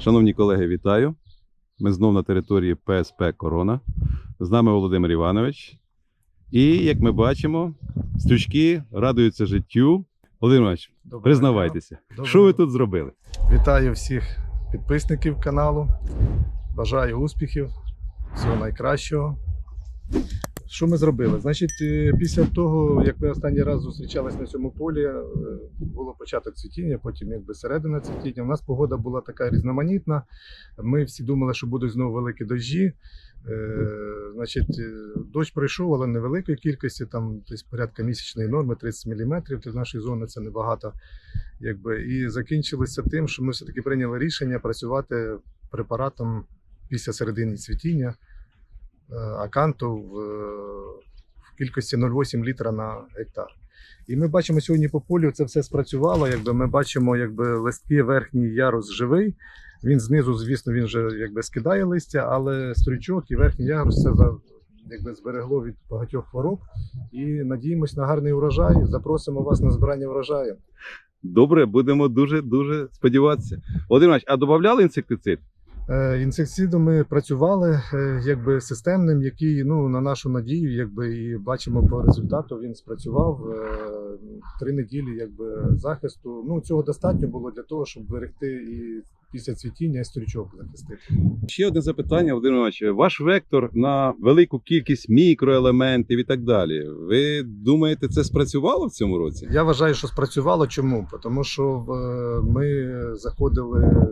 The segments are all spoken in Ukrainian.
Шановні колеги, вітаю. Ми знов на території ПСП Корона. З нами Володимир Іванович. І як ми бачимо, стрючки радуються життю. Володимир Іванович, Доброго признавайтеся, Доброго що ви тут зробили? Вітаю всіх підписників каналу. Бажаю успіхів, всього найкращого. Що ми зробили? Значить, е, після того, як ми останній раз зустрічались на цьому полі, е, було початок цвітіння, потім якби середина цвітіння. У нас погода була така різноманітна. Ми всі думали, що будуть знову великі дощі. Е, Значить, дощ пройшов, але невеликої кількості, там десь порядка місячної норми 30 мм. Для нашої зони це небагато. Якби, і закінчилося тим, що ми все-таки прийняли рішення працювати препаратом після середини цвітіння аканту в, е, в кількості 0,8 літра на гектар. І ми бачимо сьогодні по полю, це все спрацювало. Якби ми бачимо, якби листки верхній ярус живий. Він знизу, звісно, він вже якби скидає листя, але стрючок і верхній ярус це якби зберегло від багатьох хвороб. І надіємось на гарний урожай. Запросимо вас на збирання врожаю. Добре, будемо дуже дуже сподіватися. Володимир а додавали інсектицид? Е, ми працювали е, якби системним, який ну на нашу надію, якби і бачимо по результату. Він спрацював е, три неділі, якби захисту. Ну цього достатньо було для того, щоб берегти і після цвітіння і стрічок захистити. Ще одне запитання, Володимир Іванович. Ваш вектор на велику кількість мікроелементів і так далі. Ви думаєте, це спрацювало в цьому році? Я вважаю, що спрацювало. Чому? Тому що ми заходили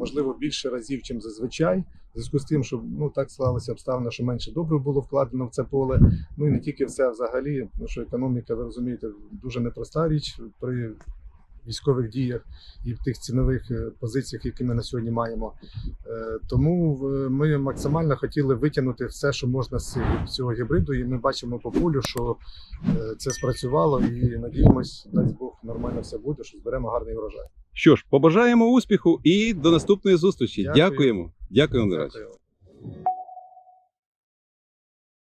можливо більше разів, чим зазвичай. В зв'язку з тим, що ну так склалися обставини, що менше добре було вкладено в це поле. Ну і не тільки в це, а взагалі, тому що економіка, ви розумієте, дуже непроста річ при військових діях і в тих цінових е, позиціях, які ми на сьогодні маємо. Е, Тому ми максимально хотіли витягнути все, що можна з цього- гібриду, і ми бачимо по полю, що е, це спрацювало, і надіємось, дасть Бог, нормально все буде, що зберемо гарний врожай. Що ж, побажаємо успіху і до наступної зустрічі. Дякую. Дякуємо. Дякуємо. Дякую.